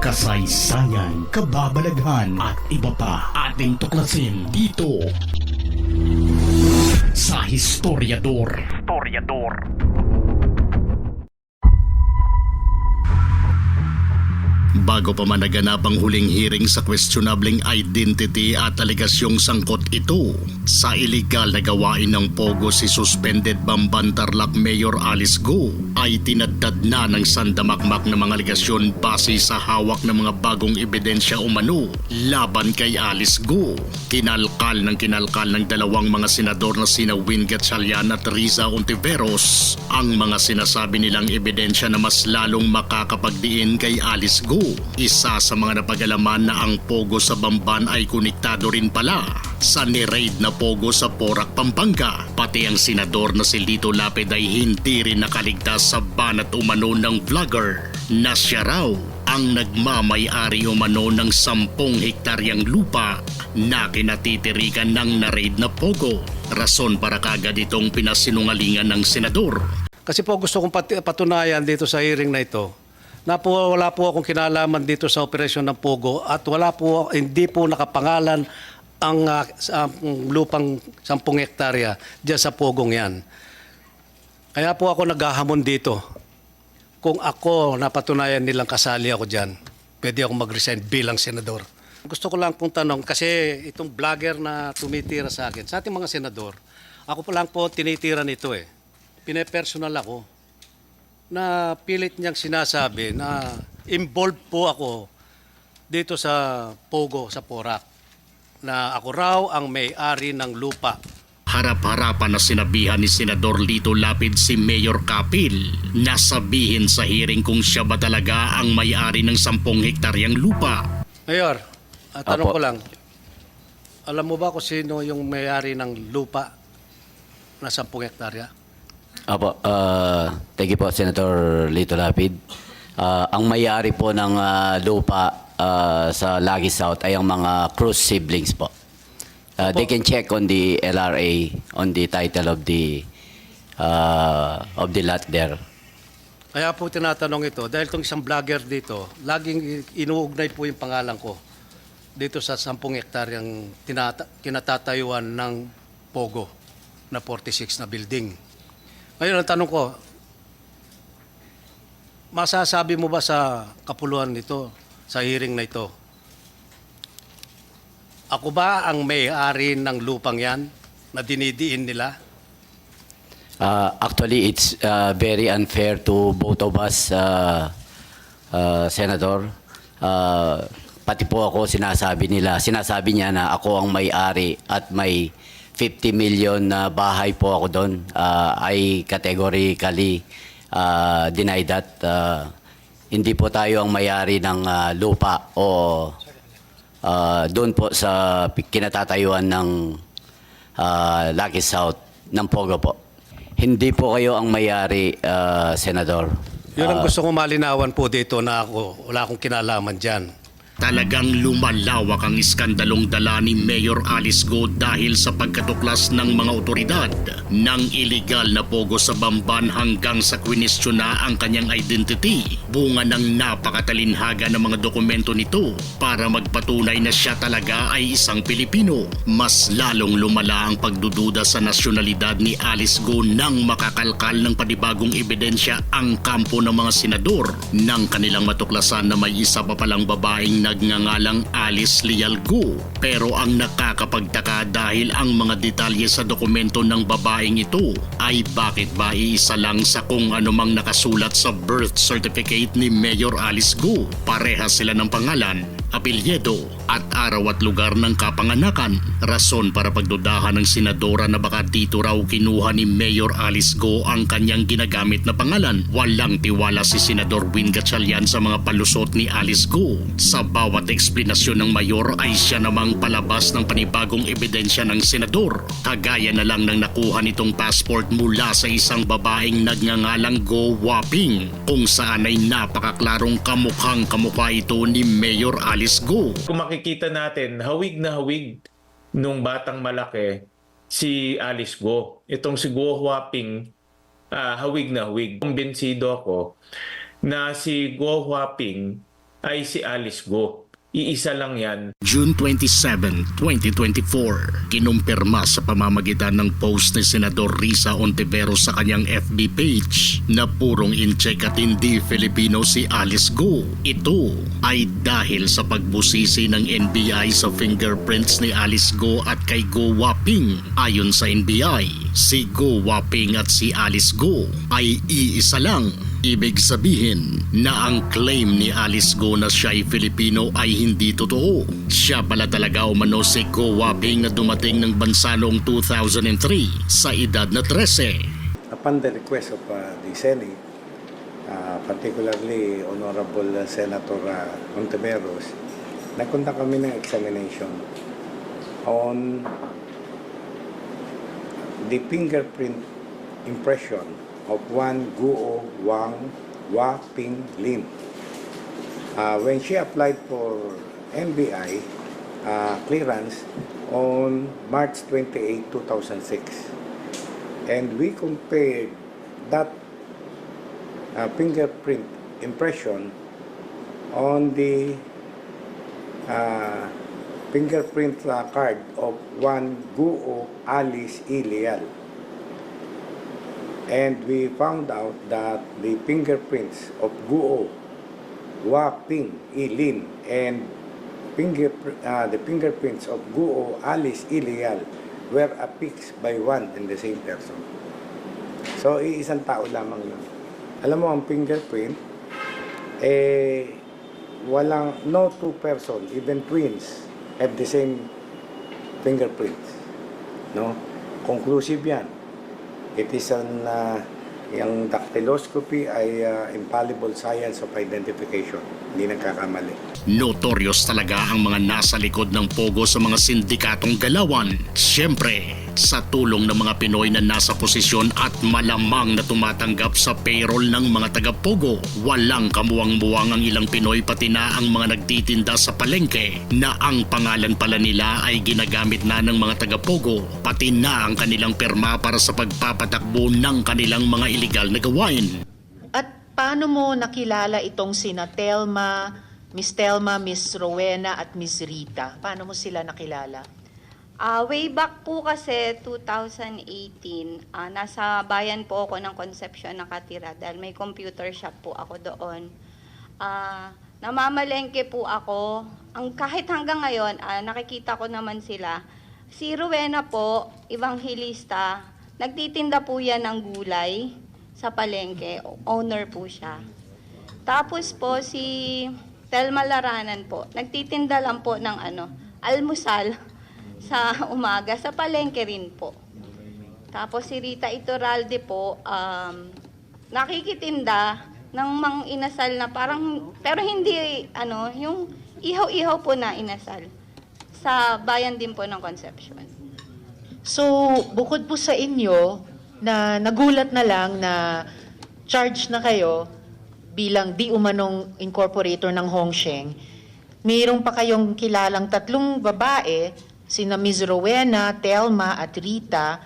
kasaysayan, kababalaghan at iba pa ating tuklasin dito sa Historiador. Historiador. Bago pa man naganap ang huling hearing sa questionabling identity at aligasyong sangkot ito sa iligal na gawain ng Pogo si suspended Bamban Tarlac Mayor Alice Go ay tinaddad na ng sandamakmak ng mga aligasyon base sa hawak ng mga bagong ebidensya umano laban kay Alice Go. Kinalkal ng kinalkal ng dalawang mga senador na sina Win Gatchalian at Riza Ontiveros ang mga sinasabi nilang ebidensya na mas lalong makakapagdiin kay Alice Go. Isa sa mga napagalaman na ang Pogo sa Bamban ay konektado rin pala sa ni-raid na Pogo sa Porac, Pampanga. Pati ang senador na si Lito Lapid ay hindi rin nakaligtas sa banat umano ng vlogger na siya raw ang nagmamay-ari umano ng sampung hektaryang lupa na kinatitirikan ng na-raid na Pogo. Rason para kagad itong pinasinungalingan ng senador. Kasi po gusto kong pati- patunayan dito sa hearing na ito na po wala po akong kinalaman dito sa operasyon ng Pogo at wala po hindi po nakapangalan ang ang lupang 10 hektarya diyan sa Pogong 'yan. Kaya po ako naghahamon dito. Kung ako napatunayan nilang kasali ako diyan, pwede ako mag-resign bilang senador. Gusto ko lang pong tanong kasi itong vlogger na tumitira sa akin, sa ating mga senador, ako po lang po tinitira nito eh. Pinepersonal ako na pilit niyang sinasabi na involved po ako dito sa Pogo, sa Porac. Na ako raw ang may-ari ng lupa. Harap-harapan na sinabihan ni Senador Lito Lapid si Mayor Kapil na sabihin sa hearing kung siya ba talaga ang may-ari ng 10 hektaryang lupa. Mayor, at tanong Apo. ko lang, alam mo ba kung sino yung may-ari ng lupa na 10 hektarya? Apo, uh, thank you po, Senator Lito Lapid. Ah, ang may-ari po ng ah, lupa ah, sa Lagi South ay ang mga Cruz siblings po. Ah, they can check on the LRA, on the title of the ah, of the lot there. Kaya po tinatanong ito, dahil itong isang vlogger dito, laging inuugnay po yung pangalan ko dito sa 10 hektaryang tinata- kinatatayuan ng Pogo na 46 na building. Ngayon, ang tanong ko, masasabi mo ba sa kapuluhan nito, sa hearing na ito, ako ba ang may-ari ng lupang yan na dinidiin nila? Uh, actually, it's uh, very unfair to both of us, uh, uh, Senator. Uh, pati po ako sinasabi nila, sinasabi niya na ako ang may-ari at may 50 million na bahay po ako doon. Uh, I categorically uh, deny that. Uh, hindi po tayo ang may-ari ng uh, lupa o uh, doon po sa kinatatayuan ng uh, Lucky South ng Pogo po. Hindi po kayo ang may-ari, uh, Senador. Yun ang gusto kong malinawan po dito na ako, wala akong kinalaman dyan. Talagang lumalawak ang iskandalong dala ni Mayor Alice Go dahil sa pagkatuklas ng mga otoridad ng iligal na pogo sa Bamban hanggang sa kwinisyon na ang kanyang identity. Bunga ng napakatalinhaga ng mga dokumento nito para magpatunay na siya talaga ay isang Pilipino. Mas lalong lumala ang pagdududa sa nasyonalidad ni Alice Go nang makakalkal ng panibagong ebidensya ang kampo ng mga senador nang kanilang matuklasan na may isa pa palang babaeng nagngangalang Alice Lialgo. Pero ang nakakapagtaka dahil ang mga detalye sa dokumento ng babaeng ito ay bakit ba iisa lang sa kung anumang nakasulat sa birth certificate ni Mayor Alice Go. Pareha sila ng pangalan, apelyedo at araw at lugar ng kapanganakan. Rason para pagdudahan ng senadora na baka dito raw kinuha ni Mayor Alice Go ang kanyang ginagamit na pangalan. Walang tiwala si Senador Win Gatchalian sa mga palusot ni Alice Go. Sa bawat eksplanasyon ng mayor ay siya namang palabas ng panibagong ebidensya ng senador. Kagaya na lang ng nakuha nitong passport mula sa isang babaeng nagngangalang Go Waping kung saan ay napakaklarong kamukhang kamukha ito ni Mayor Alice Go. Kung makikita natin, hawig na hawig nung batang malaki si Alice Go. Itong si Go Huaping, ah, hawig na hawig. Kumbinsido ako na si Go Huaping ay si Alice Go. Iisa lang yan June 27, 2024, kinumpirma sa pamamagitan ng post ni Senador Risa Ontiveros sa kanyang FB page na purong in-check at hindi Filipino si Alice Go. Ito ay dahil sa pagbusisi ng NBI sa fingerprints ni Alice Go at kay Go Waping. Ayon sa NBI, si Go Waping at si Alice Go ay iisa lang. Ibig sabihin na ang claim ni Alice Go na siya ay Filipino ay hindi totoo. Siya pala talaga umano si Go Waping na dumating ng bansa noong 2003 sa edad na 13. Upon the request of uh, the Senate, uh, particularly Honorable Senator uh, Ontiveros, nagpunta kami ng examination on the fingerprint impression of one Guo Wang Wa Ping Lin. Uh, when she applied for NBI uh, clearance on March 28, 2006 and we compared that uh, fingerprint impression on the uh, fingerprint uh, card of one Guo Alice Ilial. And we found out that the fingerprints of Guo, Hua Ping Ilin, and finger, uh, the fingerprints of Guo Alice Ilial were affixed by one and the same person. So, iisang tao lamang yun. Alam mo, ang fingerprint, eh, walang, no two person, even twins, have the same fingerprints. No? Conclusive yan. empiezan a yung dactyloscopy ay uh, infallible science of identification. Hindi nagkakamali. Notorious talaga ang mga nasa likod ng pogo sa mga sindikatong galawan. Siyempre, sa tulong ng mga Pinoy na nasa posisyon at malamang na tumatanggap sa payroll ng mga taga-pogo. Walang kamuwang-muwang ang ilang Pinoy pati na ang mga nagtitinda sa palengke na ang pangalan pala nila ay ginagamit na ng mga taga-pogo pati na ang kanilang perma para sa pagpapatakbo ng kanilang mga iligal na gawain. At paano mo nakilala itong sina Telma, Miss Telma, Miss Rowena at Miss Rita? Paano mo sila nakilala? Ah, way back po kasi 2018, ah, nasa bayan po ako ng Concepcion nakatira dahil may computer shop po ako doon. Ah, namamalengke po ako. Ang kahit hanggang ngayon, ah, nakikita ko naman sila. Si Rowena po, evangelista, nagtitinda po yan ng gulay sa palengke. Owner po siya. Tapos po si Telma Laranan po, nagtitinda lang po ng ano, almusal sa umaga sa palengke rin po. Tapos si Rita Iturralde po, um, nakikitinda ng mang inasal na parang, pero hindi, ano, yung ihaw-ihaw po na inasal. Sa bayan din po ng Concepcion. So, bukod po sa inyo, na nagulat na lang na charge na kayo bilang di umanong incorporator ng Hongsheng, mayroon pa kayong kilalang tatlong babae, sina Ms. Rowena, Telma at Rita,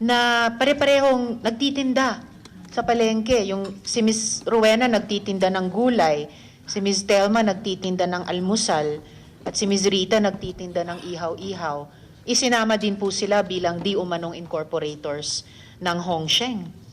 na pare-parehong nagtitinda sa palengke. Yung si Ms. Rowena nagtitinda ng gulay, si Ms. Telma nagtitinda ng almusal, at si Ms. Rita nagtitinda ng ihaw-ihaw. Isinama din po sila bilang di umanong incorporators ng Hongsheng.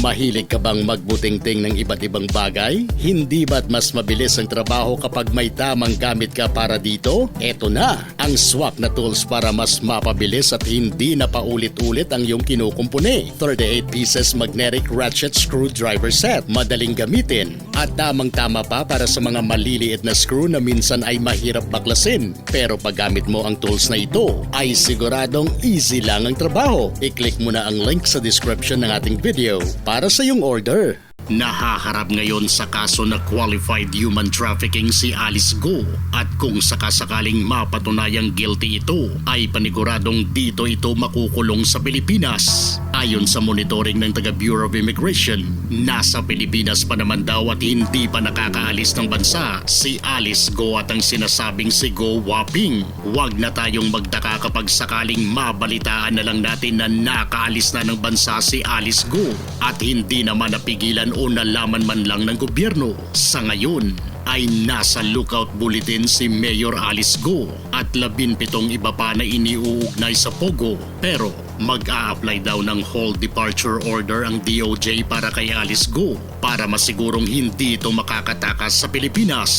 Mahilig ka bang magbutingting ng iba't ibang bagay? Hindi ba't mas mabilis ang trabaho kapag may tamang gamit ka para dito? Eto na, ang swak na tools para mas mapabilis at hindi na paulit-ulit ang iyong kinukumpuni. 38 pieces magnetic ratchet screwdriver set. Madaling gamitin at tamang-tama pa para sa mga maliliit na screw na minsan ay mahirap baklasin. Pero pag gamit mo ang tools na ito, ay siguradong easy lang ang trabaho. I-click mo na ang link sa description ng ating video para sa iyong order. Nahaharap ngayon sa kaso na qualified human trafficking si Alice Go at kung sakasakaling mapatunayang guilty ito ay paniguradong dito ito makukulong sa Pilipinas. Ayon sa monitoring ng taga Bureau of Immigration, nasa Pilipinas pa naman daw at hindi pa nakakaalis ng bansa si Alice Go at ang sinasabing si Go Waping. Huwag na tayong magtaka kapag sakaling mabalitaan na lang natin na nakaalis na ng bansa si Alice Go at hindi naman napigilan o nalaman man lang ng gobyerno. Sa ngayon, ay nasa lookout bulletin si Mayor Alice Go at labinpitong iba pa na iniuugnay sa Pogo. Pero mag-a-apply daw ng hold departure order ang DOJ para kay Alice Go para masigurong hindi ito makakatakas sa Pilipinas.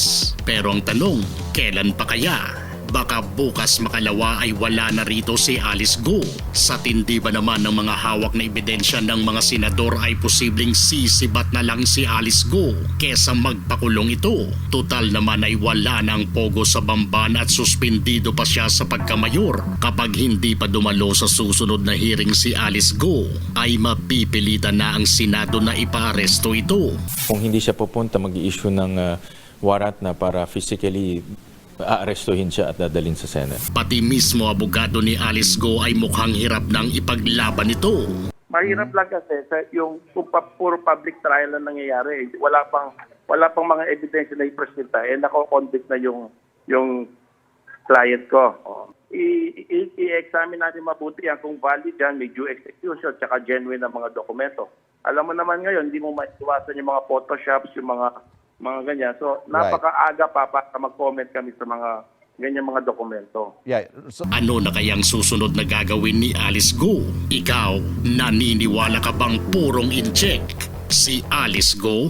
Pero ang tanong, kailan pa kaya? Baka bukas makalawa ay wala na rito si Alice Go. Sa tindi ba naman ng mga hawak na ebidensya ng mga senador ay posibleng sisibat na lang si Alice Go kesa magpakulong ito. Total naman ay wala ng pogo sa bamban at suspindido pa siya sa pagkamayor. Kapag hindi pa dumalo sa susunod na hearing si Alice Go ay mapipilitan na ang Senado na ipaaresto ito. Kung hindi siya pupunta, mag-i-issue ng uh, warrant na para physically aarestuhin siya at dadalhin sa Senate. Pati mismo abogado ni Alice Go ay mukhang hirap nang ipaglaban ito. Mahirap lang kasi sa yung kung pa, puro public trial ang nangyayari. Wala pang wala pang mga ebidensya na ipresenta eh nako-convict na yung yung client ko. I-examine natin mabuti yan kung valid yan, may due execution, tsaka genuine na mga dokumento. Alam mo naman ngayon, hindi mo maiwasan yung mga photoshops, yung mga mga ganyan. So, napakaaga pa para mag-comment kami sa mga ganyan mga dokumento. Yeah. So, Ano na kayang susunod na gagawin ni Alice Go? Ikaw, naniniwala ka bang purong inject si Alice Go?